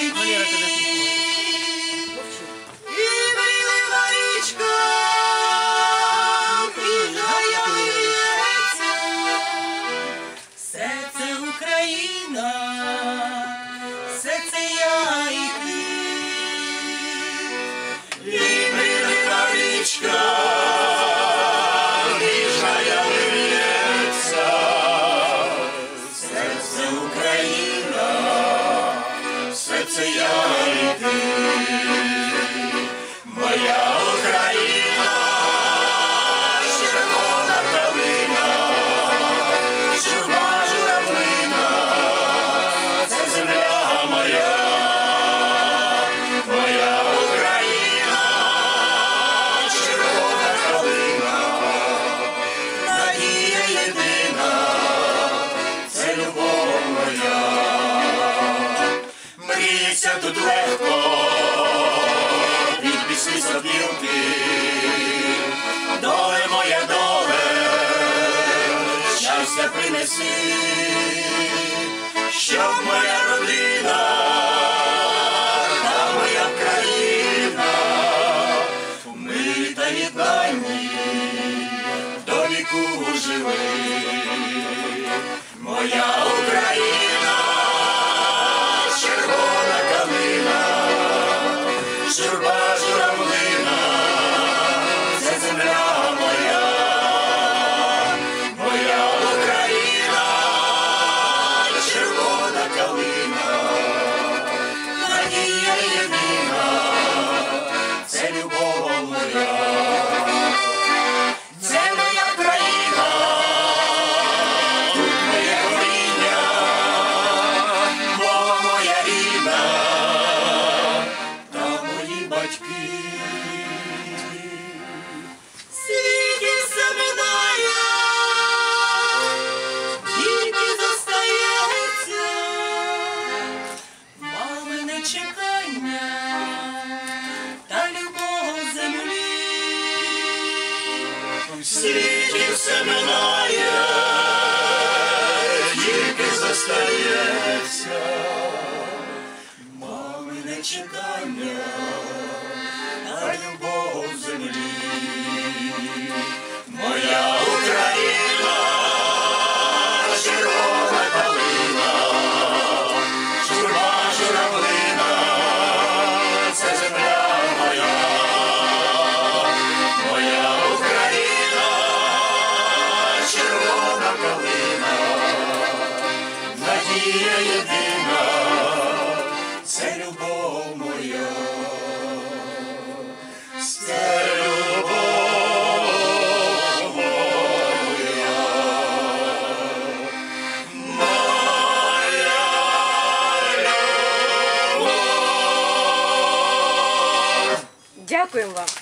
Bye. Bye. Bye. Житися тут легко, від пісні сопілки, доле моє, доле, щастя принеси, щоб моя родина. світі все минає, тільки застається, мами мамине чекання. єдина, це любов моя, це. Дякую вам.